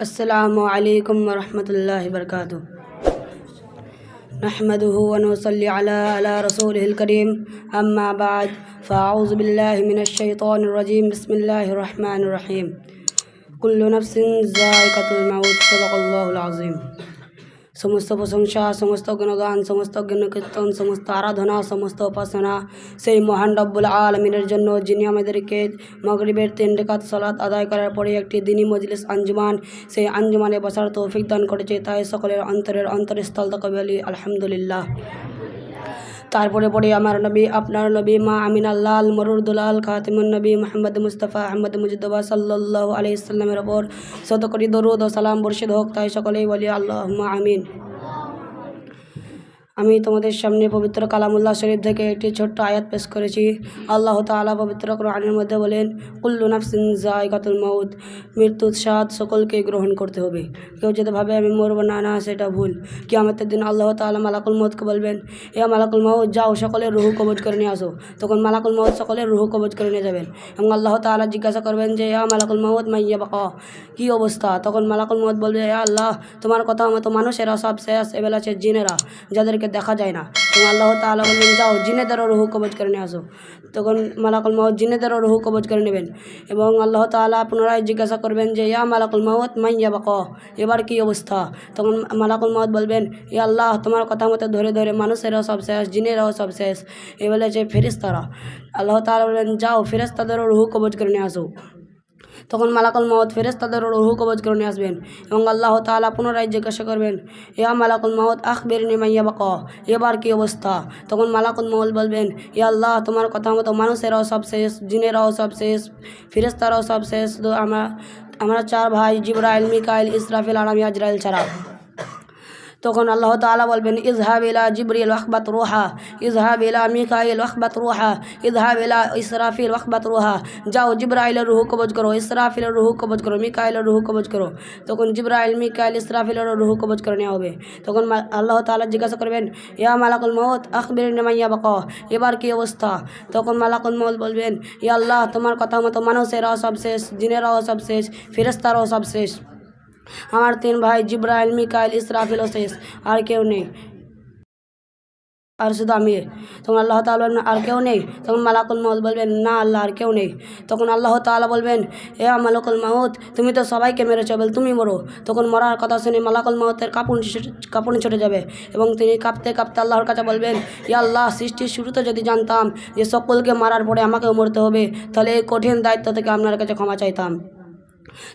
السلام عليكم ورحمة الله وبركاته نحمده ونصلي على على رسوله الكريم সমস্ত প্রশংসা, সমস্ত গুণগান, সমস্ত গুণকীর্তন সমস্ত আরাধনা, সমস্ত উপাসনা সেই মহান রব্বুল আলমিনের জন্য, যিনি আমাদেরকে মগরিবের তিন রেখাত সলাৎ আদায় করার পরে একটি দিনী মজলিস আঞ্জুমান, সেই আঞ্জুমানে বসার তৌফিক দান করেছে। তাই সকলের অন্তরের অন্তরস্থল তকবি আলহামদুলিল্লাহ। তারপরে পরে আমার নবী, আপনার নবী, মা আমিন আল্লাহ মরুরদুলাল খাতিমুন নবী, মোহাম্মদ মুস্তফা, আহমদ মুজিদবা সাল্লাহ আলি ইসলামের ওপর শত করি দরুদ ও সালাম বর্ষিদ হোক তাই সকলেই বলি আল্লাহ আমিন। আমি তোমাদের সামনে পবিত্র কালামুল্লাহ শরীফ থেকে একটি ছোট্ট আয়াত পেশ করেছি। আল্লাহ তাআলা পবিত্র কোরআনের মধ্যে বলেন, কুল্লু নাফসিন জায়গাতুল মাউত মৃত্যুর স্বাদ সকলকে গ্রহণ করতে হবে। কেউ যদি ভাবে আমি মরব, না না, সেটা ভুল। কি আমাদের দিন আল্লাহ তাআলা মালাকুল মৌতকে বলবেন, এ মালাকুল মৌত যাও, সকলের রুহু কবজ করে নিয়ে আসো। তখন মালাকুল মৌত সকলের রুহু কবজ করে নিয়ে যাবেন এবং আল্লাহ তাআলা জিজ্ঞাসা করবেন যে, ইয়া মালাকুল মৌত মাইয়া বাকা, কী অবস্থা? তখন মালাকুল মৌত বলবে ইয়া আল্লাহ, তোমার কথা মতো মানুষেরা সব শেষ এবেলা আছে জিনেরা যাদেরকে দেখা যায় না। এবং আল্লাহ তাআলা বলবেন, যাও, জিনেদেরও রুহু কবজ করে নিয়ে আসো। তখন মালাকুল মহত জিনেদেরও রুহু কবজ করে নেবেন এবং আল্লাহ তাআলা পুনরায় জিজ্ঞাসা করবেন যে, ইয়া মালাকুল মহত মাইয়া বাক এবার কি অবস্থা? তখন মালাকুল মহত বলবেন ইয়া আল্লাহ, তোমার কথা মতো ধরে ধরে মানুষেরাও সব শেষ, জিনেরাও সব শেষ। এ বলে যে ফেরিস্তারা আল্লাহ তাআলা বলবেন, যাও ফেরেস্তাদেরও রুহু কবজ করে নিয়ে আসো। তখন মালাকুল মহৎ ফেরেস তাদের রহু কবজ করে নিয়ে আসবেন এবং আল্লাহ তালা পুনরায় জিজ্ঞাসা করবেন ইয়া মালাকুল মহৎ মহত আখবের নিমাইয়া বাক এবার কি অবস্থা? তখন মালাকুল মহল বলবেন ইয়া আল্লাহ, তোমার কথা মতো মানুষেরাও সব শেষ, জিনেরাও সব শেষ ফেরেস্তারাও সব শেষ। আমরা আমরা চার ভাই জিবরা মিকাইল, ইসরাফিল, আর আমি আজরাইল ছাড়া। তখন আল্লাহ তাআলা বলবেন ইজহাব ইলা জিবরিল ওয়াখবাত রুহা ইজহাব ইলা মিকাইল ওয়াখবাত রুহা ইজহাব ইলা ইসরাফিল ওয়াখবাত রুহা যাও জিব্রাইলের রুহু কবজ করো ইসরাফিলের রুহু কবজ করো মিকাইলের রুহু কবজ করো তখন জিব্রাইল মিকাইল ইসরাফিলের রুহু কবজ করে নেওয়া হবে তখন মা- আল্লাহ তাআলা জিজ্ঞাসা করবেন ইয়া মালাকুল মউত আখবির নিমাইয়া বাক এবার কি অবস্থা তখন মালাকুল মউত বলবেন ইয়া আল্লাহ তোমার কথা মতো মানুষেরাও সব শেষ জিনেরাও সব শেষ ফেরেস্তারাও সব শেষ আমার তিন ভাই, জিব্রাইল, মিকাইল, ইসরাফিল শেষ আর কেউ নেই। আর শুধু আমি। তখন আল্লাহ তাআলা বলবেন, আর কেউ নেই? তখন মালাকুল মাউত বলবেন, না, আল্লাহ, আর কেউ নেই। তখন আল্লাহ তাআলা বলবেন, এ মালাকুল মাউত, তুমি তো সবাইকে মেরেছো, বল তুমি মরো। তখন মরার কথা শুনে মালাকুল মাউতের কাপুন কাপুনি ছুটে যাবে এবং তিনি কাঁপতে কাঁপতে আল্লাহর কাছে বলবেন, ইয়া আল্লাহ, সৃষ্টির শুরুতে যদি জানতাম যে সকলকে মারার পরে আমাকেও মরতে হবে, তাহলে এই কঠিন দায়িত্ব থেকে আপনার কাছে ক্ষমা চাইতাম।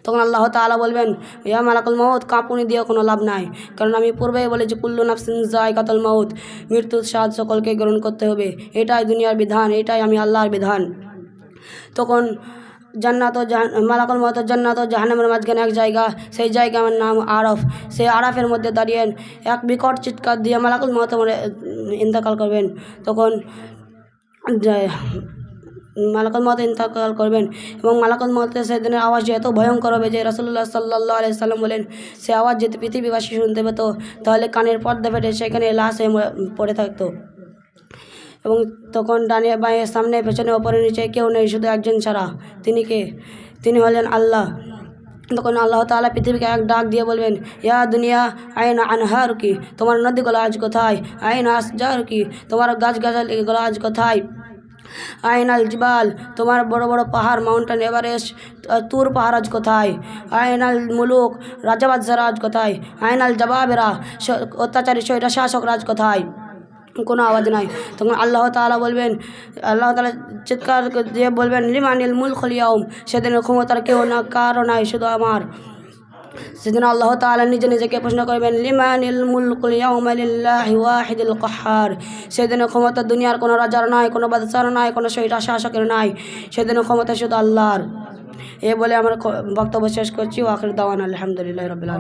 তখন আল্লাহ তাআলা বলবেন, ইয়া মালাকুল মৌত কাঁপুনি দিয়ে কোনো লাভ নাই। কারণ আমি পূর্বেই বলেছি, কুল্লু নাফসিন কাতল মৌত মৃত্যুর স্বাদ সকলকে গ্রহণ করতে হবে। এটাই দুনিয়ার বিধান, এটাই আমি আল্লাহর বিধান। তখন জান্নাত ও মালাকুল মত জান্নাত ও জাহান্নামের মাঝখানে এক জায়গা, সেই জায়গা আমার নাম আরফ। সেই আরফের মধ্যে দাঁড়িয়ে এক বিকট চিৎকার দিয়ে মালাকুল মত ইন্তেকাল করবেন। তখন মালাকুল মত ইন্তেকাল করবেন এবং মালাকুল মতের সেদিনের আওয়াজ যে এত ভয়ঙ্কর হবে যে রসুল্লাহ সাল্লাহ আলি সাল্লাম বলেন, সে আওয়াজ যদি পৃথিবীবাসী শুনতে পেত, তাহলে কানের পর্দা ফেটে সেখানে লাশ হয়ে পড়ে থাকতো। এবং তখন ডানে বাঁয়ে সামনে পেছনে ওপরে নিচে কেউ নেই, শুধু একজন ছাড়া। তিনি কে? তিনি হলেন আল্লাহ। তখন আল্লাহ তাআলা পৃথিবীকে এক ডাক দিয়ে বলবেন, ইয়া দুনিয়া, আইন আনহার কি? তোমার নদী নদীগুলো আজ কোথায়? আইন আসজার কি? তোমার গাছ গাছালিগুলো আজ কোথায়? আইনাল জিবাল, তোমার বড় বড় পাহাড় মাউন্টেন এভারেস্ট তুর পাহাড় আজ কোথায়? আইনাল মুলুক রাজাবাদশারা আজ কোথায়? আইনাল জবাবেরা অত্যাচারী সৈরা শাসক রাজ কোথায়? কোনো আওয়াজ নাই। তখন আল্লাহ তাআলা বলবেন, আল্লাহ তাআলা চিৎকার করে দিয়ে বলবেন, লিমানিল মুল খলিয়াউম সেদিনের ক্ষমতার কেউ না, কারও নাই, শুধু আমার। সেদিন আল্লাহ তালা নিজে নিজেকে প্রশ্ন করবেন, লিমানিল মুলকুল ইয়াউমা লিল্লাহি ওয়াহিদুল সেদিনের ক্ষমতা দুনিয়ার কোনো রাজার নাই, কোনো বাদশার নাই, কোনো সৈরা শাসকের নাই। সেদিন ক্ষমতা শুধু আল্লাহর। এ বলে আমার বক্তব্য শেষ করছি। ওয়াখির দাওয়ান আলহামদুলিল্লাহ রবিল